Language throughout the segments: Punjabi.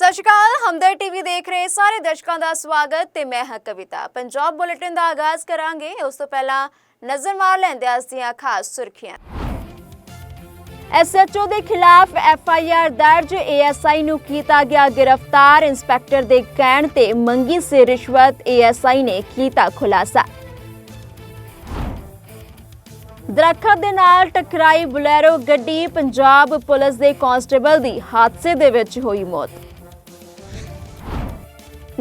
ਸਤਿ ਸ਼੍ਰੀ ਅਕਾਲ ਹਮਦਰ ਟੀਵੀ ਦੇਖ ਰਹੇ ਸਾਰੇ ਦਰਸ਼ਕਾਂ ਦਾ ਸਵਾਗਤ ਤੇ ਮੈਂ ਹਾਂ ਕਵਿਤਾ। ਪੰਜਾਬ ਬੁਲੇਟਿਨ ਦਾ ਆਗਾਜ਼ ਕਰਾਂਗੇ। ਉਸ ਤੋਂ ਪਹਿਲਾਂ ਨਜ਼ਰ ਮਾਰ ਲੈਂਦੇ ਹਾਂ ਦੀਆਂ ਖਾਸ ਸੁਰਖੀਆਂ। ਐਸਐਚਓ ਦੇ ਖਿਲਾਫ ਐਫਆਈਆਰ ਦਰਜ। ਏਐਸਆਈ ਨੂੰ ਕੀਤਾ ਗਿਆ ਗ੍ਰਿਫਤਾਰ। ਇੰਸਪੈਕਟਰ ਦੇ ਕਹਿਣ ਤੇ ਮੰਗੀ ਸੀ ਰਿਸ਼ਵਤ। ਏਐਸਆਈ ਨੇ ਕੀਤਾ ਖੁਲਾਸਾ। ਦਰਖਤ ਦੇ ਨਾਲ ਟਕਰਾਈ ਬੁਲੈਰੋ ਗੱਡੀ। ਪੰਜਾਬ ਪੁਲਿਸ ਦੇ ਕਾਂਸਟੇਬਲ ਦੀ ਹਾਦਸੇ ਦੇ ਵਿੱਚ ਹੋਈ ਮੌਤ।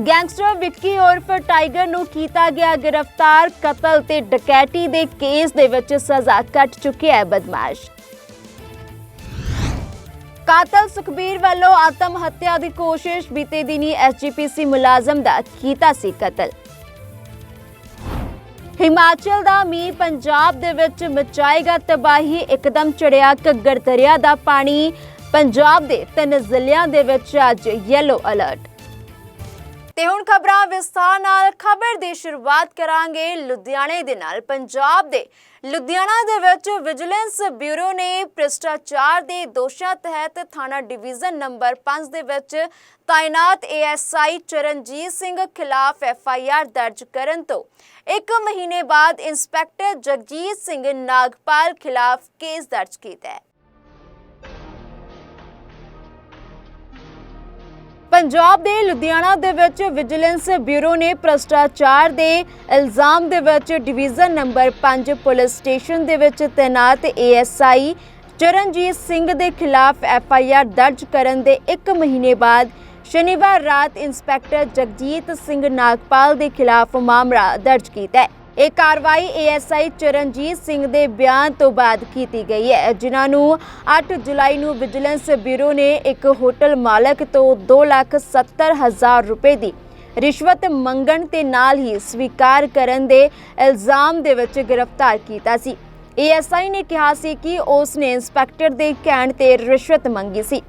ਗੈਂਗਸਟਰ ਵਿੱਕੀ ਉਰਫ ਟਾਈਗਰ ਨੂੰ ਕੀਤਾ ਗਿਆ ਗ੍ਰਿਫਤਾਰ, ਕਤਲ ਤੇ ਡਕੈਤੀ ਦੇ ਕੇਸ ਦੇ ਵਿੱਚ ਸਜ਼ਾ ਕੱਟ ਚੁੱਕਿਆ ਹੈ ਬਦਮਾਸ਼। ਕਾਤਲ ਸੁਖਬੀਰ ਵੱਲੋਂ ਆਤਮ ਹੱਤਿਆ ਦੀ ਕੋਸ਼ਿਸ਼ ਬੀਤੇ ਦਿਨੀ ਐਸਜੀਪੀਸੀ ਮੁਲਾਜ਼ਮ ਦਾ ਕੀਤਾ ਸੀ ਕਤਲ। ਹਿਮਾਚਲ ਦਾ ਮੀਂਹ ਪੰਜਾਬ ਦੇ ਵਿੱਚ ਮਚਾਏਗਾ ਤਬਾਹੀ, ਇੱਕਦਮ ਚੜਿਆ ਘੱਗਰ ਦਰਿਆ ਦਾ ਪਾਣੀ। ਪੰਜਾਬ ਦੇ ਤਿੰਨ ਜ਼ਿਲ੍ਹਿਆਂ ਦੇ ਵਿੱਚ ਅੱਜ ਯੈਲੋ ਅਲਰਟ ਤੇ ਹੁਣ ਖਬਰਾਂ ਵਿਸਥਾਰ ਨਾਲ ਖਬਰ ਦੀ ਸ਼ੁਰੂਆਤ ਕਰਾਂਗੇ ਲੁਧਿਆਣੇ ਦੇ ਨਾਲ। ਪੰਜਾਬ ਦੇ ਲੁਧਿਆਣਾ ਦੇ ਵਿੱਚ ਵਿਜੀਲੈਂਸ ਬਿਊਰੋ ਨੇ ਭ੍ਰਿਸ਼ਟਾਚਾਰ ਦੇ ਦੋਸ਼ਾਂ ਤਹਿਤ ਥਾਣਾ ਡਿਵੀਜ਼ਨ ਨੰਬਰ 5 ਦੇ ਵਿੱਚ ਤਾਇਨਾਤ ਏਐਸਆਈ ਚਰਨਜੀਤ ਸਿੰਘ ਖਿਲਾਫ ਐਫਆਈਆਰ ਦਰਜ ਕਰਨ ਤੋਂ ਇੱਕ ਮਹੀਨੇ ਬਾਅਦ ਇੰਸਪੈਕਟਰ ਜਗਜੀਤ ਸਿੰਘ ਨਾਗਪਾਲ ਖਿਲਾਫ ਕੇਸ ਦਰਜ ਕੀਤਾ ਹੈ। ਪੰਜਾਬ ਦੇ ਲੁਧਿਆਣਾ ਦੇ ਵਿੱਚ ਵਿਜੀਲੈਂਸ ਬਿਊਰੋ ਨੇ ਭ੍ਰਸ਼ਟਾਚਾਰ ਦੇ ਇਲਜ਼ਾਮ ਦੇ ਵਿੱਚ ਡਿਵੀਜ਼ਨ ਨੰਬਰ 5 ਪੁਲਿਸ ਸਟੇਸ਼ਨ ਦੇ ਵਿੱਚ ਤੈਨਾਤ ਏਐਸਆਈ ਚਰਨਜੀਤ ਸਿੰਘ ਦੇ ਖਿਲਾਫ ਐਫਆਈਆਰ ਦਰਜ ਕਰਨ ਦੇ 1 ਮਹੀਨੇ ਬਾਅਦ ਸ਼ਨੀਵਾਰ ਰਾਤ ਇੰਸਪੈਕਟਰ ਜਗਜੀਤ ਸਿੰਘ ਨਾਗਪਾਲ ਦੇ ਖਿਲਾਫ ਮਾਮਲਾ ਦਰਜ ਕੀਤਾ ਹੈ। ਇਹ ਕਾਰਵਾਈ ਏਐਸਆਈ ਚਰਨਜੀਤ ਸਿੰਘ ਦੇ ਬਿਆਨ ਤੋਂ ਬਾਅਦ ਕੀਤੀ ਗਈ ਹੈ। ਜਿਨ੍ਹਾਂ ਨੂੰ 8 ਜੁਲਾਈ ਨੂੰ ਵਿਜੀਲੈਂਸ ਬਿਊਰੋ ਨੇ ਇੱਕ ਹੋਟਲ ਮਾਲਕ ਤੋਂ 2,70,000 ਰੁਪਏ ਦੀ ਰਿਸ਼ਵਤ ਮੰਗਣ ਤੇ ਨਾਲ ਹੀ ਸਵੀਕਾਰ ਕਰਨ ਦੇ ਇਲਜ਼ਾਮ ਦੇ ਵਿੱਚ ਗ੍ਰਿਫਤਾਰ ਕੀਤਾ ਸੀ। ਏਐਸਆਈ ਨੇ ਕਿਹਾ ਸੀ ਕਿ ਉਸ ਨੇ ਇੰਸਪੈਕਟਰ ਦੇ ਕਹਿਣ ਤੇ ਰਿਸ਼ਵਤ ਮੰਗੀ ਸੀ।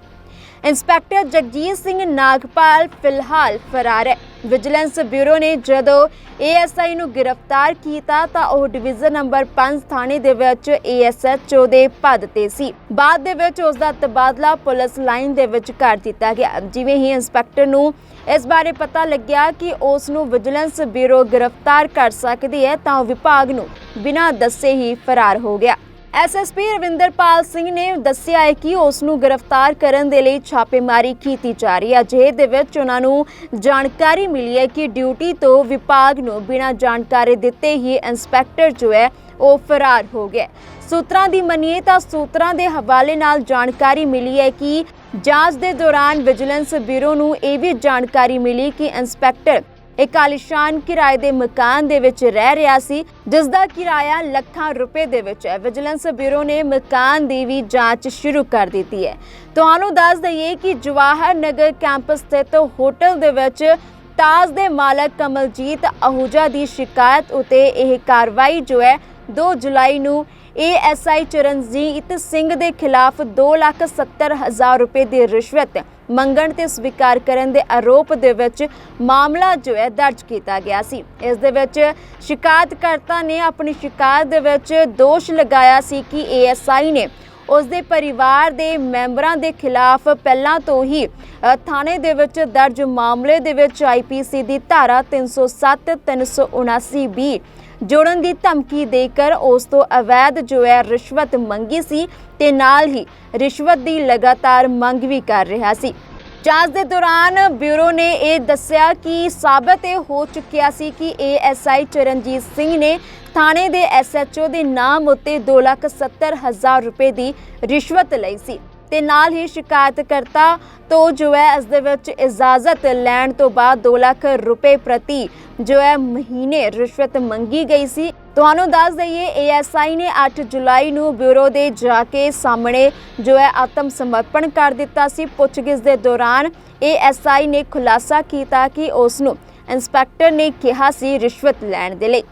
ਇੰਸਪੈਕਟਰ ਜਗਜੀਤ ਸਿੰਘ ਨਾਗਪਾਲ ਫਿਲਹਾਲ ਫਰਾਰ ਹੈ। ਵਿਜੀਲੈਂਸ ਬਿਊਰੋ ਨੇ ਜਦੋਂ ਏਐਸਆਈ ਨੂੰ ਗ੍ਰਿਫਤਾਰ ਕੀਤਾ ਤਾਂ ਉਹ ਡਿਵੀਜ਼ਨ ਨੰਬਰ 5 ਥਾਣੇ ਦੇ ਵਿੱਚ ਏਐਸਐਚਓ ਦੇ ਪਦ ਤੇ ਸੀ। ਬਾਅਦ ਦੇ ਵਿੱਚ ਉਸ ਦਾ ਤਬਾਦਲਾ ਪੁਲਿਸ ਲਾਈਨ ਦੇ ਵਿੱਚ ਕਰ ਦਿੱਤਾ ਗਿਆ। ਜਿਵੇਂ ਹੀ ਇੰਸਪੈਕਟਰ ਨੂੰ ਇਸ ਬਾਰੇ ਪਤਾ ਲੱਗਿਆ ਕਿ ਉਸ ਨੂੰ ਵਿਜੀਲੈਂਸ ਬਿਊਰੋ ਗ੍ਰਿਫਤਾਰ ਕਰ ਸਕਦੀ ਹੈ ਤਾਂ ਵਿਭਾਗ ਨੂੰ ਬਿਨਾਂ ਦੱਸੇ ਹੀ ਫਰਾਰ ਹੋ ਗਿਆ। ਐਸਐਸਪੀ ਰਵਿੰਦਰਪਾਲ ਸਿੰਘ ਨੇ ਦੱਸਿਆ ਹੈ ਕਿ ਉਸ ਨੂੰ ਗ੍ਰਿਫਤਾਰ ਕਰਨ ਦੇ ਲਈ ਛਾਪੇਮਾਰੀ ਕੀਤੀ ਜਾ ਰਹੀ ਹੈ। ਅਜਿਹੇ ਦੇ ਵਿੱਚ ਉਹਨਾਂ ਨੂੰ ਜਾਣਕਾਰੀ ਮਿਲੀ ਹੈ ਕਿ ਡਿਊਟੀ ਤੋਂ ਵਿਭਾਗ ਨੂੰ ਬਿਨਾਂ ਜਾਣਕਾਰੀ ਦਿੱਤੇ ਹੀ ਇੰਸਪੈਕਟਰ ਜੋ ਹੈ, ਉਹ ਫਰਾਰ ਹੋ ਗਿਆ ਸੂਤਰਾਂ ਦੀ ਮੰਨੀਏ ਤਾਂ ਸੂਤਰਾਂ ਦੇ ਹਵਾਲੇ ਨਾਲ ਜਾਣਕਾਰੀ ਮਿਲੀ ਹੈ ਕਿ ਜਾਂਚ ਦੇ ਦੌਰਾਨ ਵਿਜੀਲੈਂਸ ਬਿਊਰੋ ਨੂੰ ਇਹ ਵੀ ਜਾਣਕਾਰੀ ਮਿਲੀ ਕਿ ਇੰਸਪੈਕਟਰ ਇੱਕ ਆਲੀਸ਼ਾਨ ਕਿਰਾਏ ਦੇ ਮਕਾਨ ਦੇ ਵਿੱਚ ਰਹਿ ਰਿਹਾ ਸੀ ਜਿਸ ਦਾ ਕਿਰਾਇਆ ਲੱਖਾਂ ਰੁਪਏ ਦੇ ਵਿੱਚ ਹੈ। ਵਿਜੀਲੈਂਸ ਬਿਊਰੋ ਨੇ ਮਕਾਨ ਦੀ ਵੀ ਜਾਂਚ ਸ਼ੁਰੂ ਕਰ ਦਿੱਤੀ ਹੈ। ਤੁਹਾਨੂੰ ਦੱਸ ਦਈਏ ਕਿ ਜਵਾਹਰ ਨਗਰ ਕੈਂਪਸ ਸਥਿਤ ਹੋਟਲ ਦੇ ਵਿੱਚ ਤਾਜ ਦੇ ਮਾਲਕ ਕਮਲਜੀਤ ਅਹੂਜਾ ਦੀ ਸ਼ਿਕਾਇਤ ਉਤੇ ਇਹ ਕਾਰਵਾਈ ਜੋ ਹੈ 2 ਜੁਲਾਈ ਨੂੰ ਏਐਸਆਈ ਚਰਨਜੀਤ ਸਿੰਘ ਦੇ ਖਿਲਾਫ 270000 ਰੁਪਏ ਦੀ ਰਿਸ਼ਵਤ ਮੰਗਣ ਤੇ ਸਵੀਕਾਰ ਕਰਨ ਦੇ ਆਰੋਪ ਦੇ ਵਿੱਚ ਮਾਮਲਾ ਜੋ ਹੈ ਦਰਜ ਕੀਤਾ ਗਿਆ ਸੀ। ਇਸ ਦੇ ਵਿੱਚ ਸ਼ਿਕਾਇਤਕਰਤਾ ਨੇ ਆਪਣੀ ਸ਼ਿਕਾਇਤ ਦੇ ਵਿੱਚ ਦੋਸ਼ ਲਗਾਇਆ ਸੀ ਕਿ ਏਐਸਆਈ ਨੇ ਉਸ ਦੇ ਪਰਿਵਾਰ ਦੇ ਮੈਂਬਰਾਂ ਦੇ ਖਿਲਾਫ ਪਹਿਲਾਂ ਤੋਂ ਹੀ ਥਾਣੇ ਦੇ ਵਿੱਚ ਦਰਜ ਮਾਮਲੇ ਦੇ ਵਿੱਚ ਆਈਪੀਸੀ ਦੀ ਧਾਰਾ 307 379 ਬੀ ਜੋੜਨ ਦੀ ਧਮਕੀ ਦੇ ਕਰ ਉਸ ਤੋਂ ਅਵੈਧ ਜੋ ਹੈ ਰਿਸ਼ਵਤ ਮੰਗੀ ਸੀ ਤੇ ਨਾਲ ਹੀ ਰਿਸ਼ਵਤ ਦੀ ਲਗਾਤਾਰ ਮੰਗ ਵੀ ਕਰ ਰਿਹਾ ਸੀ। ਜਾਂਚ ਦੇ ਦੌਰਾਨ ਬਿਊਰੋ ਨੇ ਇਹ ਦੱਸਿਆ ਕਿ ਸਾਬਤ ਇਹ ਹੋ ਚੁੱਕਿਆ ਸੀ ਕਿ ਏਐਸਆਈ ਚਰਨਜੀਤ ਸਿੰਘ ਨੇ ਥਾਣੇ ਦੇ ਐਸਐਚਓ ਦੇ ਨਾਮ ਉੱਤੇ 270000 ਰੁਪਏ ਦੀ ਰਿਸ਼ਵਤ ਲਈ ਸੀ। ਤੇ ਨਾਲ ਹੀ ਸ਼ਿਕਾਇਤਕਰਤਾ ਤੋਂ ਜੋ ਹੈ ਇਸ ਦੇ ਵਿੱਚ ਇਜਾਜ਼ਤ ਲੈਣ ਤੋਂ ਬਾਅਦ 2 ਲੱਖ ਰੁਪਏ ਪ੍ਰਤੀ ਜੋ ਹੈ ਮਹੀਨੇ ਰਿਸ਼ਵਤ ਮੰਗੀ ਗਈ ਸੀ। ਤੁਹਾਨੂੰ ਦੱਸ ਦਈਏ, ਏਐਸਆਈ ਨੇ 8 ਜੁਲਾਈ ਨੂੰ ਬਿਊਰੋ ਦੇ ਜਾ ਕੇ ਸਾਹਮਣੇ ਜੋ ਹੈ ਆਤਮ ਸਮਰਪਣ ਕਰ ਦਿੱਤਾ ਸੀ। ਪੁੱਛਗਿੱਛ ਦੇ ਦੌਰਾਨ ਏਐਸਆਈ ਨੇ ਖੁਲਾਸਾ ਕੀਤਾ ਕਿ ਉਸ ਨੂੰ ਇੰਸਪੈਕਟਰ ਨੇ ਕਿਹਾ ਸੀ ਰਿਸ਼ਵਤ ਲੈਣ ਦੇ ਲਈ।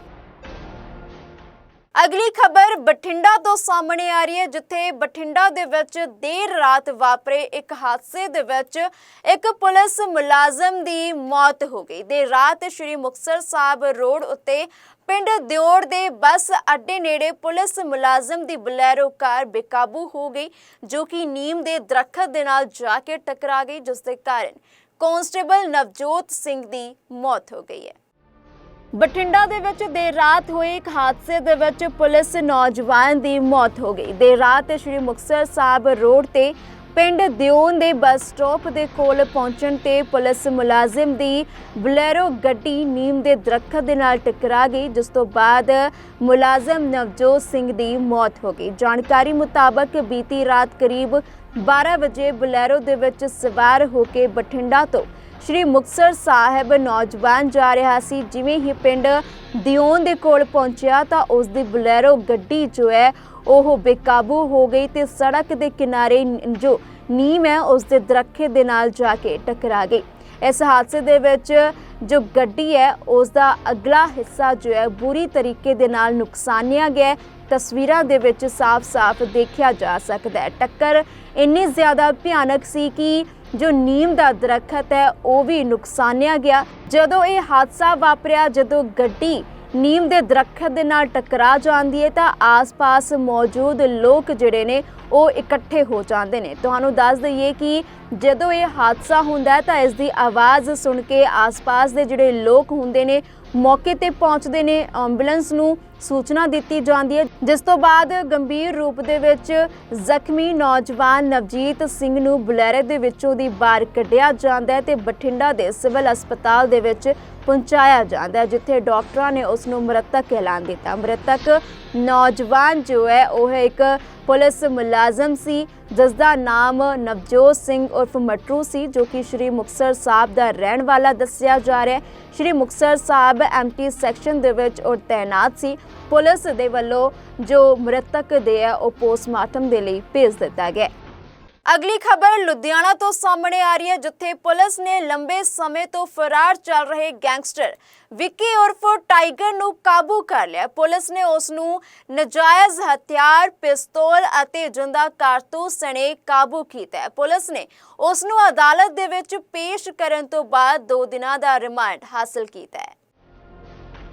ਅਗਲੀ ਖਬਰ ਬਠਿੰਡਾ ਤੋਂ ਸਾਹਮਣੇ ਆ ਰਹੀ ਹੈ, ਜਿੱਥੇ ਬਠਿੰਡਾ ਦੇ ਵਿੱਚ ਦੇਰ ਰਾਤ ਵਾਪਰੇ ਇੱਕ ਹਾਦਸੇ ਦੇ ਵਿੱਚ ਇੱਕ ਪੁਲਿਸ ਮੁਲਾਜ਼ਮ ਦੀ ਮੌਤ ਹੋ ਗਈ। ਦੇਰ ਰਾਤ ਸ਼੍ਰੀ ਮੁਕਤਸਰ ਸਾਹਿਬ ਰੋਡ ਉੱਤੇ ਪਿੰਡ ਦਿਓੜ ਦੇ ਬੱਸ ਅੱਡੇ ਨੇੜੇ ਪੁਲਿਸ ਮੁਲਾਜ਼ਮ ਦੀ ਬਲੈਰੋ ਕਾਰ ਬੇਕਾਬੂ ਹੋ ਗਈ, ਜੋ ਕਿ ਨੀਮ ਦੇ ਦਰਖਤ ਦੇ ਨਾਲ ਜਾ ਕੇ ਟਕਰਾ ਗਈ, ਜਿਸ ਦੇ ਕਾਰਨ ਕਾਂਸਟੇਬਲ ਨਵਜੋਤ ਸਿੰਘ ਦੀ ਮੌਤ ਹੋ ਗਈ ਹੈ। ਬਠਿੰਡਾ ਦੇ ਵਿੱਚ ਦੇਰ ਰਾਤ ਹੋਏ ਇੱਕ ਹਾਦਸੇ ਦੇ ਵਿੱਚ ਪੁਲਿਸ ਨੌਜਵਾਨ ਦੀ ਮੌਤ ਹੋ ਗਈ। ਦੇਰ ਰਾਤ ਸ਼੍ਰੀ ਮੁਕਤਸਰ ਸਾਹਿਬ ਰੋਡ ਤੇ ਪਿੰਡ ਦਿਓਨ ਦੇ ਬੱਸ ਸਟਾਪ ਦੇ ਕੋਲ ਪਹੁੰਚਣ ਤੇ ਪੁਲਿਸ ਮੁਲਾਜ਼ਮ ਦੀ ਬਲੈਰੋ ਗੱਡੀ ਨੀਮ ਦੇ ਦਰਖਤ ਦੇ ਨਾਲ ਟਕਰਾ ਗਈ, ਜਿਸ ਤੋਂ ਬਾਅਦ ਮੁਲਾਜ਼ਮ ਨਵਜੋਤ ਸਿੰਘ ਦੀ ਮੌਤ ਹੋ ਗਈ। ਜਾਣਕਾਰੀ ਮੁਤਾਬਕ ਬੀਤੀ ਰਾਤ ਕਰੀਬ 12 ਵਜੇ ਬਲੈਰੋ ਦੇ ਵਿੱਚ ਸਵਾਰ ਹੋ ਕੇ ਬਠਿੰਡਾ ਤੋਂ ਸ਼੍ਰੀ ਮੁਕਤਸਰ ਸਾਹਿਬ ਨੌਜਵਾਨ ਜਾ ਰਿਹਾ ਸੀ। ਜਿਵੇਂ ਹੀ ਪਿੰਡ ਦਿਓਨ ਦੇ ਕੋਲ ਪਹੁੰਚਿਆ ਤਾਂ ਉਸ ਦੀ ਬਲੈਰੋ ਗੱਡੀ ਜੋ ਹੈ ਉਹ ਬੇਕਾਬੂ ਹੋ ਗਈ ਤੇ ਸੜਕ ਦੇ ਕਿਨਾਰੇ ਜੋ ਨੀਮ ਹੈ, ਉਸ ਦੇ ਦਰਖਤ ਦੇ ਨਾਲ ਜਾ ਕੇ ਟਕਰਾ ਗਈ। ਇਸ ਹਾਦਸੇ ਦੇ ਵਿੱਚ ਜੋ ਗੱਡੀ ਹੈ, ਉਸ ਦਾ ਅਗਲਾ ਹਿੱਸਾ ਜੋ ਹੈ, ਬੁਰੀ ਤਰੀਕੇ ਦੇ ਨਾਲ ਨੁਕਸਾਨਿਆ ਗਿਆ ਤਸਵੀਰਾਂ ਦੇ ਵਿੱਚ ਸਾਫ਼-ਸਾਫ਼ ਦੇਖਿਆ ਜਾ ਸਕਦਾ ਹੈ। ਟੱਕਰ ਇੰਨੀ ਜ਼ਿਆਦਾ ਭਿਆਨਕ ਸੀ ਕਿ ਜੋ ਨੀਮ ਦਾ ਦਰਖਤ ਹੈ, ਉਹ ਵੀ ਨੁਕਸਾਨਿਆ ਗਿਆ। ਜਦੋਂ ਇਹ ਹਾਦਸਾ ਵਾਪਰਿਆ, ਜਦੋਂ ਗੱਡੀ ਨੀਮ ਦੇ ਦਰਖਤ ਦੇ ਨਾਲ ਟਕਰਾ ਜਾਂਦੀ ਹੈ ਤਾਂ ਆਸ-ਪਾਸ ਮੌਜੂਦ ਲੋਕ ਜਿਹੜੇ ਨੇ ਉਹ ਇਕੱਠੇ ਹੋ ਜਾਂਦੇ ਨੇ। ਤੁਹਾਨੂੰ ਦੱਸ ਦਈਏ ਕਿ ਜਦੋਂ ਇਹ ਹਾਦਸਾ ਹੁੰਦਾ ਹੈ ਤਾਂ ਇਸ ਦੀ ਆਵਾਜ਼ ਸੁਣ ਕੇ ਆਸ-ਪਾਸ ਦੇ ਜਿਹੜੇ ਲੋਕ ਹੁੰਦੇ ਨੇ, ਮੌਕੇ ਤੇ ਪਹੁੰਚਦੇ ਨੇ, ਐਂਬੂਲੈਂਸ ਨੂੰ ਸੂਚਨਾ ਦਿੱਤੀ ਜਾਂਦੀ ਹੈ, ਜਿਸ ਤੋਂ ਬਾਅਦ ਗੰਭੀਰ ਰੂਪ ਦੇ ਵਿੱਚ ਜ਼ਖਮੀ ਨੌਜਵਾਨ ਨਵਜੀਤ ਸਿੰਘ ਨੂੰ ਬੁਲੇਰੇ ਦੇ ਵਿੱਚੋਂ ਦੀ ਬਾਹਰ ਕੱਢਿਆ ਜਾਂਦਾ ਹੈ ਤੇ ਬਠਿੰਡਾ ਦੇ ਸਿਵਲ ਹਸਪਤਾਲ ਦੇ ਵਿੱਚ ਪਹੁੰਚਾਇਆ ਜਾਂਦਾ ਹੈ, ਜਿੱਥੇ ਡਾਕਟਰਾਂ ਨੇ ਉਸ ਨੂੰ ਮ੍ਰਿਤਕ ਐਲਾਨ ਦਿੱਤਾ। ਮ੍ਰਿਤਕ ਨੌਜਵਾਨ ਜੋ ਹੈ, ਉਹ ਇੱਕ ਪੁਲਿਸ ਮੁਲਾਜ਼ਮ ਸੀ, ਜਿਸ ਦਾ ਨਾਮ ਨਵਜੋਤ ਸਿੰਘ ਉਰਫ ਮਟਰੂ ਸੀ, ਜੋ ਕਿ ਸ਼੍ਰੀ ਮੁਕਤਸਰ ਸਾਹਿਬ ਦਾ ਰਹਿਣ ਵਾਲਾ ਦੱਸਿਆ ਜਾ ਰਿਹਾ ਹੈ। ਸ਼੍ਰੀ ਮੁਕਤਸਰ ਸਾਹਿਬ ਐਮਟੀ ਸੈਕਸ਼ਨ ਦੇ ਵਿੱਚ ਉਹ ਤੈਨਾਤ ਸੀ। ਪੁਲਿਸ ਦੇ ਵੱਲੋਂ ਜੋ ਮ੍ਰਿਤਕ ਦੇ ਹੈ ਉਹ ਪੋਸਟਮਾਰਟਮ ਦੇ ਲਈ ਭੇਜ ਦਿੱਤਾ ਗਿਆ ਅਗਲੀ ਖਬਰ ਲੁਧਿਆਣਾ ਤੋਂ ਸਾਹਮਣੇ ਆ ਰਹੀ ਹੈ, ਜਿੱਥੇ ਪੁਲਿਸ ਨੇ ਲੰਬੇ ਸਮੇਂ ਤੋਂ ਫਰਾਰ ਚੱਲ ਰਹੇ ਗੈਂਗਸਟਰ ਵਿੱਕੀ ਉਰਫ ਟਾਈਗਰ ਨੂੰ ਕਾਬੂ ਕਰ ਲਿਆ। ਪੁਲਿਸ ਨੇ ਉਸ ਨੂੰ ਨਜਾਇਜ਼ ਹਥਿਆਰ, ਪਿਸਤੌਲ ਅਤੇ ਜਿੰਦਾ ਕਾਰਤੂਸ ਸਣੇ ਕਾਬੂ ਕੀਤਾ ਪੁਲਿਸ ਨੇ ਉਸ ਨੂੰ ਅਦਾਲਤ ਦੇ ਵਿੱਚ ਪੇਸ਼ ਕਰਨ ਤੋਂ ਬਾਅਦ 2 ਦਿਨਾਂ ਦਾ ਰਿਮਾਂਡ ਹਾਸਲ ਕੀਤਾ ਹੈ।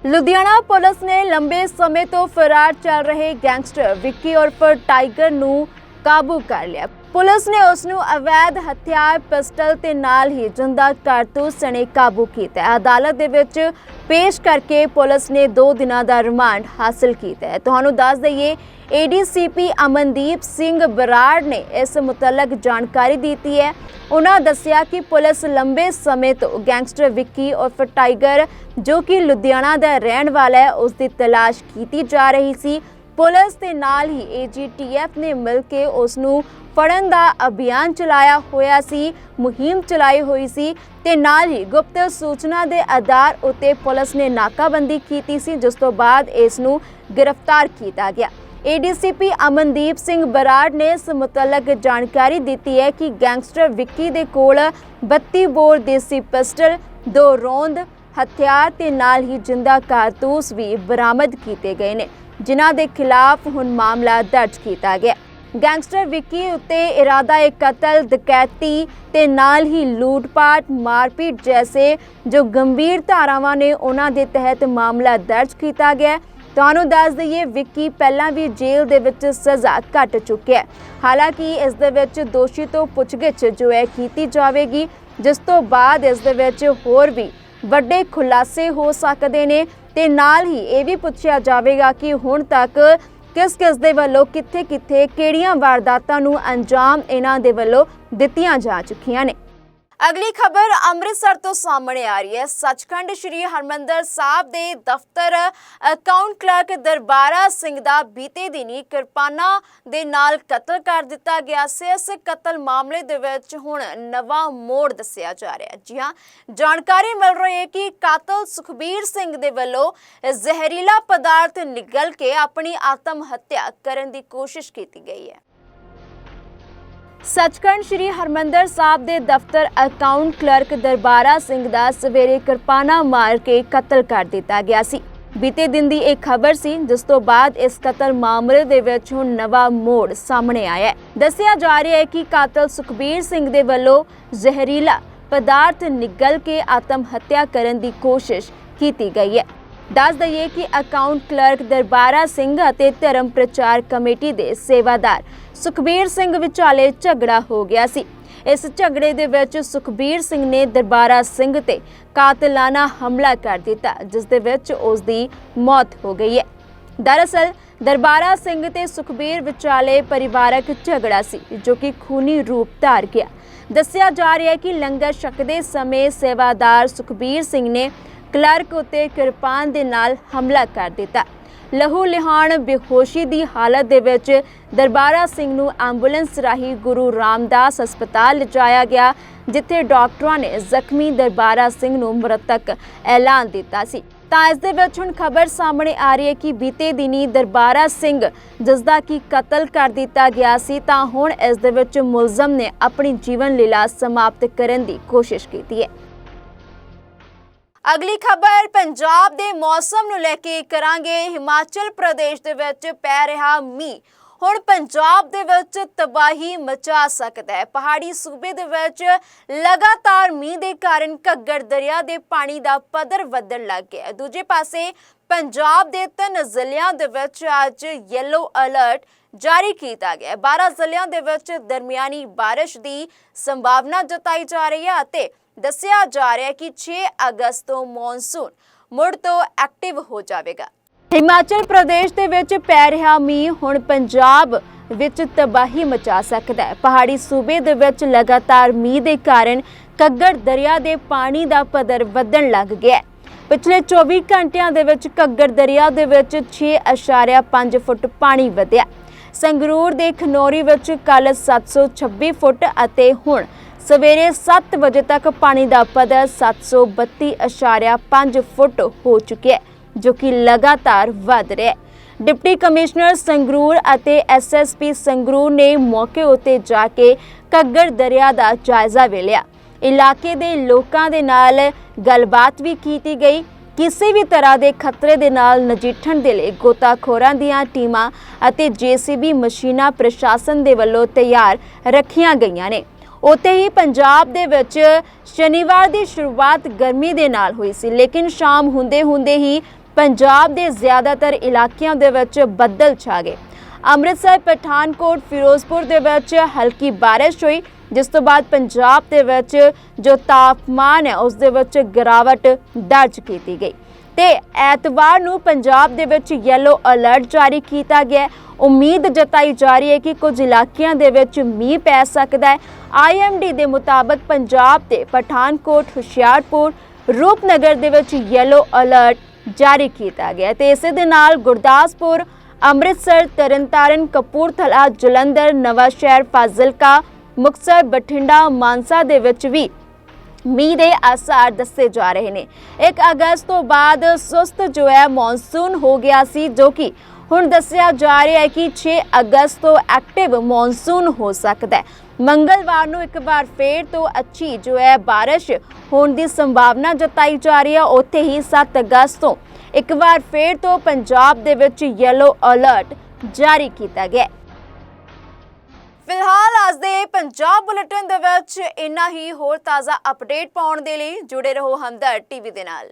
ਲੁਧਿਆਣਾ ਪੁਲਿਸ ਨੇ ਲੰਬੇ ਸਮੇਂ ਤੋਂ ਫਰਾਰ ਚੱਲ ਰਹੇ ਗੈਂਗਸਟਰ ਵਿੱਕੀ ਉਰਫ ਟਾਈਗਰ ਨੂੰ ਕਾਬੂ ਕਰ ਲਿਆ। ਪੁਲਿਸ ਨੇ ਉਸ ਨੂੰ ਅਵੈਧ ਹਥਿਆਰ, ਪਿਸਟਲ ਤੇ ਨਾਲ ਹੀ ਜਿੰਦਾ ਕਾਰਤੂਸ ਸਣੇ ਕਾਬੂ ਕੀਤਾ ਅਦਾਲਤ ਦੇ ਵਿੱਚ ਪੇਸ਼ ਕਰਕੇ ਪੁਲਿਸ ਨੇ 2 ਦਿਨਾਂ ਦਾ ਰਿਮਾਂਡ ਹਾਸਲ ਕੀਤਾ ਹੈ। ਤੁਹਾਨੂੰ ਦੱਸ ਦਈਏ ਏਡੀਸੀਪੀ ਅਮਨਦੀਪ ਸਿੰਘ ਬਰਾੜ ਨੇ ਇਸ ਮੁਤਲਕ ਜਾਣਕਾਰੀ ਦਿੱਤੀ ਹੈ। ਉਹਨਾਂ ਦੱਸਿਆ ਕਿ ਪੁਲਿਸ ਲੰਬੇ ਸਮੇਂ ਤੋਂ ਗੈਂਗਸਟਰ ਵਿੱਕੀ ਉਰਫ ਟਾਈਗਰ, ਜੋ ਕਿ ਲੁਧਿਆਣਾ ਦਾ ਰਹਿਣ ਵਾਲਾ ਹੈ ਉਸ ਦੀ ਤਲਾਸ਼ ਕੀਤੀ ਜਾ ਰਹੀ ਸੀ। ਪੁਲਿਸ ਦੇ ਨਾਲ ਹੀ ਏਜੀਟੀਐਫ ਨੇ ਮਿਲ ਕੇ ਉਸ ਨੂੰ ਫੜਨ ਦਾ ਅਭਿਆਨ ਚਲਾਇਆ ਹੋਇਆ ਸੀ, ਮੁਹਿੰਮ ਚਲਾਈ ਹੋਈ ਸੀ ਤੇ ਨਾਲ ਹੀ ਗੁਪਤ ਸੂਚਨਾ ਦੇ ਆਧਾਰ ਉਤੇ ਪੁਲਿਸ ਨੇ ਨਾਕਾਬੰਦੀ ਕੀਤੀ ਸੀ, ਜਿਸ ਤੋਂ ਬਾਅਦ ਇਸ ਨੂੰ ਗ੍ਰਿਫਤਾਰ ਕੀਤਾ ਗਿਆ। ਏਡੀਸੀਪੀ ਅਮਨਦੀਪ ਸਿੰਘ ਬਰਾੜ ਨੇ ਇਸ ਮੁਤਲਕ ਜਾਣਕਾਰੀ ਦਿੱਤੀ ਹੈ ਕਿ ਗੈਂਗਸਟਰ ਵਿੱਕੀ ਦੇ ਕੋਲ 32 ਬੋਰ ਦੇਸੀ ਪਿਸਟਲ, ਦੋ ਰੋਂਦ, ਹਥਿਆਰ ਤੇ ਨਾਲ ਹੀ ਜਿੰਦਾ ਕਾਰਤੂਸ ਵੀ ਬਰਾਮਦ ਕੀਤੇ ਗਏ ਨੇ। ਜਿਨ੍ਹਾਂ ਦੇ ਖਿਲਾਫ ਹੁਣ ਮਾਮਲਾ ਦਰਜ ਕੀਤਾ ਗਿਆ। ਗੈਂਗਸਟਰ ਵਿੱਕੀ ਉੱਤੇ ਇਰਾਦਾ ਇੱਕ ਕਤਲ, ਡਕੈਤੀ ਤੇ ਨਾਲ ਹੀ ਲੂਟਪਾਟ, ਮਾਰਪੀਟ ਜੈਸੇ ਜੋ ਗੰਭੀਰ ਧਾਰਾਵਾਂ ਨੇ ਉਹਨਾਂ ਦੇ ਤਹਿਤ ਮਾਮਲਾ ਦਰਜ ਕੀਤਾ ਗਿਆ। ਤੁਹਾਨੂੰ ਦੱਸ ਦਈਏ, ਵਿੱਕੀ ਪਹਿਲਾਂ ਵੀ ਜੇਲ੍ਹ ਦੇ ਵਿੱਚ ਸਜ਼ਾ ਕੱਟ ਚੁੱਕਿਆ ਹੈ। ਹਾਲਾਂਕਿ ਇਸ ਦੇ ਵਿੱਚ ਦੋਸ਼ੀ ਤੋਂ ਪੁੱਛਗਿੱਛ ਜੋ ਹੈ ਕੀਤੀ ਜਾਵੇਗੀ, ਜਿਸ ਤੋਂ ਬਾਅਦ ਇਸ ਦੇ ਵਿੱਚ ਹੋਰ ਵੀ ਵੱਡੇ ਖੁਲਾਸੇ ਹੋ ਸਕਦੇ ਨੇ। ਤੇ ਨਾਲ ਹੀ ਇਹ ਵੀ ਪੁੱਛਿਆ ਜਾਵੇਗਾ ਕਿ ਹੁਣ ਤੱਕ ਕਿਸ ਕਿਸ ਦੇ ਵੱਲੋਂ ਕਿੱਥੇ ਕਿੱਥੇ ਕਿਹੜੀਆਂ ਵਾਰਦਾਤਾਂ ਨੂੰ ਅੰਜਾਮ ਇਹਨਾਂ ਦੇ ਵੱਲੋਂ ਦਿੱਤੀਆਂ ਜਾ ਚੁੱਕੀਆਂ ਨੇ। ਅਗਲੀ ਖਬਰ ਅੰਮ੍ਰਿਤਸਰ ਤੋਂ ਸਾਹਮਣੇ ਆ ਰਹੀ ਹੈ। ਸੱਚਖੰਡ ਸ੍ਰੀ ਹਰਮੰਦਰ ਸਾਹਿਬ ਦੇ ਦਫ਼ਤਰ ਅਕਾਊਂਟ ਕਲਰਕ ਦਰਬਾਰਾ ਸਿੰਘ ਦਾ ਬੀਤੇ ਦਿਨੀ ਕਿਰਪਾਨਾ ਦੇ ਨਾਲ ਕਤਲ ਕਰ ਦਿੱਤਾ ਗਿਆ ਸੀ। ਇਸ ਕਤਲ ਮਾਮਲੇ ਦੇ ਵਿੱਚ ਹੁਣ ਨਵਾਂ ਮੋੜ ਦੱਸਿਆ ਜਾ ਰਿਹਾ ਹੈ। ਜੀ ਹਾਂ, ਜਾਣਕਾਰੀ ਮਿਲ ਰਹੀ ਹੈ ਕਿ ਕਾਤਲ ਸੁਖਬੀਰ ਸਿੰਘ ਦੇ ਵੱਲੋਂ ਜ਼ਹਿਰੀਲਾ ਪਦਾਰਥ ਨਿਗਲ ਕੇ ਆਪਣੀ ਆਤਮ ਹੱਤਿਆ ਕਰਨ ਦੀ ਕੋਸ਼ਿਸ਼ ਕੀਤੀ ਗਈ ਹੈ। ਸੱਚਖੰਡ ਸ੍ਰੀ ਹਰਮੰਦਰ ਸਾਹਿਬ ਦੇ ਦਫ਼ਤਰ ਅਕਾਊਂਟ ਕਲਰਕ ਦਰਬਾਰਾ ਸਿੰਘ ਦਾ ਸਵੇਰੇ ਕਿਰਪਾਨਾ ਮਾਰ ਕੇ ਕਤਲ ਕਰ ਦਿੱਤਾ ਗਿਆ ਸੀ। ਬੀਤੇ ਦਿਨ ਦੀ ਇਹ ਖਬਰ ਸੀ, ਜਿਸ ਤੋਂ ਬਾਅਦ ਇਸ ਕਤਲ ਮਾਮਲੇ ਦੇ ਵਿੱਚ ਹੁਣ ਨਵਾਂ ਮੋੜ ਸਾਹਮਣੇ ਆਇਆ ਹੈ। ਦੱਸਿਆ ਜਾ ਰਿਹਾ ਹੈ ਕਿ ਕਾਤਲ ਸੁਖਬੀਰ ਸਿੰਘ ਦੇ ਵੱਲੋਂ ਜ਼ਹਿਰੀਲਾ ਪਦਾਰਥ ਨਿਗਲ ਕੇ ਆਤਮ ਹੱਤਿਆ ਕਰਨ ਦੀ ਕੋਸ਼ਿਸ਼ ਕੀਤੀ ਗਈ ਹੈ। ਦੱਸ ਦਈਏ ਕਿ ਅਕਾਊਂਟ ਕਲਰਕ ਦਰਬਾਰਾ ਸਿੰਘ ਅਤੇ ਧਰਮ ਪ੍ਰਚਾਰ ਕਮੇਟੀ ਦੇ ਸੇਵਾਦਾਰ ਸੁਖਬੀਰ ਸਿੰਘ ਵਿਚਾਲੇ ਝਗੜਾ ਹੋ ਗਿਆ ਸੀ। ਇਸ ਝਗੜੇ ਦੇ ਵਿੱਚ ਸੁਖਬੀਰ ਸਿੰਘ ਨੇ ਦਰਬਾਰਾ ਸਿੰਘ ਤੇ ਕਾਤਲਾਨਾ ਹਮਲਾ ਕਰ ਦਿੱਤਾ, ਜਿਸ ਦੇ ਵਿੱਚ ਉਸ ਦੀ ਮੌਤ ਹੋ ਗਈ ਹੈ। ਦਰਅਸਲ, ਦਰਬਾਰਾ ਸਿੰਘ ਤੇ ਸੁਖਬੀਰ ਵਿਚਾਲੇ ਪਰਿਵਾਰਕ ਝਗੜਾ ਸੀ, ਜੋ ਕਿ ਖੂਨੀ ਰੂਪ ਧਾਰ ਗਿਆ। ਦੱਸਿਆ ਜਾ ਰਿਹਾ ਹੈ ਕਿ ਲੰਗਰ ਛਕਦੇ ਸਮੇਂ ਸੇਵਾਦਾਰ ਸੁਖਬੀਰ ਸਿੰਘ ਨੇ ਕਲਰਕ ਉਤੇ ਕਿਰਪਾਨ ਦੇ ਨਾਲ ਹਮਲਾ ਕਰ ਦਿੱਤਾ। ਲਹੂ ਲਿਹਾਨ ਬੇਹੋਸ਼ੀ ਦੀ ਹਾਲਤ ਦੇ ਵਿੱਚ ਦਰਬਾਰਾ ਸਿੰਘ ਨੂੰ ਐਂਬੂਲੈਂਸ ਰਾਹੀਂ ਗੁਰੂ ਰਾਮਦਾਸ ਹਸਪਤਾਲ ਲਿਜਾਇਆ ਗਿਆ, ਜਿੱਥੇ ਡਾਕਟਰਾਂ ਨੇ ਜ਼ਖਮੀ ਦਰਬਾਰਾ ਸਿੰਘ ਨੂੰ ਮ੍ਰਿਤਕ ਐਲਾਨ ਦਿੱਤਾ ਸੀ। ਤਾਂ ਇਸ ਦੇ ਵਿੱਚ ਹੁਣ ਖਬਰ ਸਾਹਮਣੇ ਆ ਰਹੀ ਹੈ ਕਿ ਬੀਤੇ ਦਿਨੀ ਦਰਬਾਰਾ ਸਿੰਘ ਜਿਸ ਦਾ ਕਿ ਕਤਲ ਕਰ ਦਿੱਤਾ ਗਿਆ ਸੀ, ਤਾਂ ਹੁਣ ਇਸ ਦੇ ਵਿੱਚ ਮੁਲਜ਼ਮ ਨੇ ਆਪਣੀ ਜੀਵਨ ਲੀਲਾ ਸਮਾਪਤ ਕਰਨ ਦੀ ਕੋਸ਼ਿਸ਼ ਕੀਤੀ ਹੈ। ਅਗਲੀ ਖਬਰ, ਪੰਜਾਬ ਦੇ ਮੌਸਮ ਨੂੰ ਲੈ ਕੇ ਕਰਾਂਗੇ। ਹਿਮਾਚਲ ਪ੍ਰਦੇਸ਼ ਦੇ ਵਿੱਚ ਪੈ ਰਿਹਾ ਮੀਂਹ। ਹੁਣ ਪੰਜਾਬ ਦੇ ਵਿੱਚ ਤਬਾਹੀ ਮਚਾ ਸਕਦਾ ਹੈ। ਪਹਾੜੀ ਸੂਬੇ ਦੇ ਵਿੱਚ ਲਗਾਤਾਰ ਮੀਂਹ ਦੇ ਕਾਰਨ ਘੱਗਰ ਦਰਿਆ ਦੇ ਪਾਣੀ ਦਾ ਪੱਧਰ ਵਧਣ ਲੱਗ ਗਿਆ ਦੂਜੇ ਪਾਸੇ, ਪੰਜਾਬ ਦੇ ਤਿੰਨ ਜ਼ਿਲ੍ਹਿਆਂ ਦੇ ਵਿੱਚ ਅੱਜ ਯੈਲੋ ਅਲਰਟ ਜਾਰੀ ਕੀਤਾ ਗਿਆ ਹੈ। 12 ਜ਼ਿਲ੍ਹਿਆਂ ਦੇ ਵਿੱਚ ਦਰਮਿਆਨੀ ਬਾਰਿਸ਼ ਦੀ ਸੰਭਾਵਨਾ ਜਤਾਈ ਜਾ ਰਹੀ ਹੈ ਅਤੇ ਦੱਸਿਆ ਜਾ ਰਿਹਾ ਹੈ ਕਿ 6 ਅਗਸਤ ਤੋਂ ਮੌਨਸੂਨ ਮੁੜ ਤੋਂ ਐਕਟਿਵ ਹੋ ਜਾਵੇਗਾ। ਹਿਮਾਚਲ ਪ੍ਰਦੇਸ਼ ਦੇ ਵਿੱਚ ਪੈ ਰਿਹਾ ਮੀਂਹ, ਹੁਣ ਪੰਜਾਬ ਵਿੱਚ ਤਬਾਹੀ ਮਚਾ ਸਕਦਾ ਹੈ। ਪਹਾੜੀ ਸੂਬੇ ਦੇ ਵਿੱਚ ਲਗਾਤਾਰ ਮੀਂਹ ਦੇ ਕਾਰਨ ਕੱਗੜ ਦਰਿਆ ਦੇ ਪਾਣੀ ਦਾ ਪੱਧਰ ਵਧਣ ਲੱਗ ਗਿਆ ਪਿਛਲੇ 24 ਘੰਟਿਆਂ ਦੇ ਵਿੱਚ ਕੱਗੜ ਦਰਿਆ ਦੇ ਵਿੱਚ 6.5 ਫੁੱਟ ਪਾਣੀ ਵਧਿਆ। ਸੰਗਰੂਰ ਦੇ ਖਨੌਰੀ ਵਿੱਚ ਕੱਲ 726 ਫੁੱਟ ਅਤੇ ਹੁਣ ਸਵੇਰੇ 7 ਵਜੇ ਤੱਕ ਪਾਣੀ ਦਾ ਪੱਧਰ 732.5 ਫੁੱਟ ਹੋ ਚੁੱਕਿਆ ਹੈ, ਜੋ ਕਿ ਲਗਾਤਾਰ ਵਧ ਰਿਹਾ ਹੈ। ਡਿਪਟੀ ਕਮਿਸ਼ਨਰ ਸੰਗਰੂਰ ਅਤੇ ਐਸਐਸਪੀ ਸੰਗਰੂਰ ਨੇ ਮੌਕੇ ਉੱਤੇ ਜਾ ਕੇ ਕੱਗੜ ਦਰਿਆ ਦਾ ਜਾਇਜ਼ਾ ਵੀ ਲਿਆ। ਇਲਾਕੇ ਦੇ ਲੋਕਾਂ ਦੇ ਨਾਲ ਗੱਲਬਾਤ ਵੀ ਕੀਤੀ ਗਈ। ਕਿਸੇ ਵੀ ਤਰ੍ਹਾਂ ਦੇ ਖਤਰੇ ਦੇ ਨਾਲ ਨਜਿੱਠਣ ਦੇ ਲਈ ਗੋਤਾਖੋਰਾਂ ਦੀਆਂ ਟੀਮਾਂ ਅਤੇ ਜੀਸੀਬੀ ਮਸ਼ੀਨਾਂ ਪ੍ਰਸ਼ਾਸਨ ਦੇ ਵੱਲੋਂ ਤਿਆਰ ਰੱਖੀਆਂ ਗਈਆਂ ਨੇ। ਉੱਥੇ ਹੀ ਪੰਜਾਬ ਦੇ ਵਿੱਚ ਸ਼ਨੀਵਾਰ ਦੀ ਸ਼ੁਰੂਆਤ ਗਰਮੀ ਦੇ ਨਾਲ ਹੋਈ ਸੀ, ਲੇਕਿਨ ਸ਼ਾਮ ਹੁੰਦੇ ਹੁੰਦੇ ਹੀ ਪੰਜਾਬ ਦੇ ਜ਼ਿਆਦਾਤਰ ਇਲਾਕਿਆਂ ਦੇ ਵਿੱਚ ਬੱਦਲ ਛਾ ਗਏ। ਅੰਮ੍ਰਿਤਸਰ, ਪਠਾਨਕੋਟ, ਫਿਰੋਜ਼ਪੁਰ ਦੇ ਵਿੱਚ ਹਲਕੀ ਬਾਰਿਸ਼ ਹੋਈ, ਜਿਸ ਤੋਂ ਬਾਅਦ ਪੰਜਾਬ ਦੇ ਵਿੱਚ ਜੋ ਤਾਪਮਾਨ ਹੈ, ਉਸ ਦੇ ਵਿੱਚ ਗਿਰਾਵਟ ਦਰਜ ਕੀਤੀ ਗਈ। ਤੇ ਐਤਵਾਰ ਨੂੰ ਪੰਜਾਬ ਦੇ ਵਿੱਚ ਯੈਲੋ ਅਲਰਟ ਜਾਰੀ ਕੀਤਾ ਗਿਆ ਉਮੀਦ ਜਤਾਈ ਜਾ ਰਹੀ ਹੈ ਕਿ ਕੁਝ ਇਲਾਕਿਆਂ ਦੇ ਵਿੱਚ ਮੀਂਹ ਪੈ ਸਕਦਾ ਹੈ। ਆਈਐਮਡੀ ਦੇ ਮੁਤਾਬਕ ਪੰਜਾਬ ਤੇ ਪਠਾਨਕੋਟ, ਹੁਸ਼ਿਆਰਪੁਰ, ਰੂਪਨਗਰ ਦੇ ਵਿੱਚ ਯੈਲੋ ਅਲਰਟ ਜਾਰੀ ਕੀਤਾ ਗਿਆ ਹੈ ਤੇ ਇਸੇ ਦੇ ਨਾਲ ਗੁਰਦਾਸਪੁਰ, ਅੰਮ੍ਰਿਤਸਰ, ਤਰਨਤਾਰਨ, ਕਪੂਰਥਲਾ, ਜਲੰਧਰ ਨਵਾਂ ਸ਼ਹਿਰ ਫਾਜ਼ਿਲਕਾ, ਮੁਕਤਸਰ, ਬਠਿੰਡਾ, ਮਾਨਸਾ ਦੇ ਵਿੱਚ ਵੀ ਮੀਂਹ ਦੇ ਆਸਾਰ ਦੱਸੇ ਜਾ ਰਹੇ ਨੇ। 1 ਅਗਸਤ ਤੋਂ ਬਾਅਦ ਸੁਸਤ ਜੋ ਹੈ, ਮੌਨਸੂਨ ਹੋ ਗਿਆ ਸੀ, ਜੋ ਕਿ ਹੁਣ ਦੱਸਿਆ ਜਾ ਰਿਹਾ ਹੈ ਕਿ 6 ਅਗਸਤ ਤੋਂ ਐਕਟਿਵ ਮੌਨਸੂਨ ਹੋ ਸਕਦਾ ਹੈ। ਮੰਗਲਵਾਰ ਨੂੰ ਇੱਕ ਵਾਰ ਫੇਰ ਤੋਂ ਅੱਛੀ ਜੋ ਹੈ, ਬਾਰਿਸ਼ ਹੋਣ ਦੀ ਸੰਭਾਵਨਾ ਜਤਾਈ ਜਾ ਰਹੀ ਹੈ। ਉੱਥੇ ਹੀ 7 ਅਗਸਤ ਤੋਂ ਇੱਕ ਵਾਰ ਫੇਰ ਤੋਂ ਪੰਜਾਬ ਦੇ ਵਿੱਚ ਯੈਲੋ ਅਲਰਟ ਜਾਰੀ ਕੀਤਾ ਗਿਆ ਹੈ। ਫਿਲਹਾਲ ਅੱਜ ਦੇ ਪੰਜਾਬ ਬੁਲੇਟਿਨ ਦੇ ਵਿੱਚ ਇੰਨਾ ਹੀ ਹੋਰ ਤਾਜ਼ਾ ਅਪਡੇਟ ਪਾਉਣ ਦੇ ਲਈ ਜੁੜੇ ਰਹੋ ਹਮਦਰ ਟੀਵੀ ਦੇ ਨਾਲ।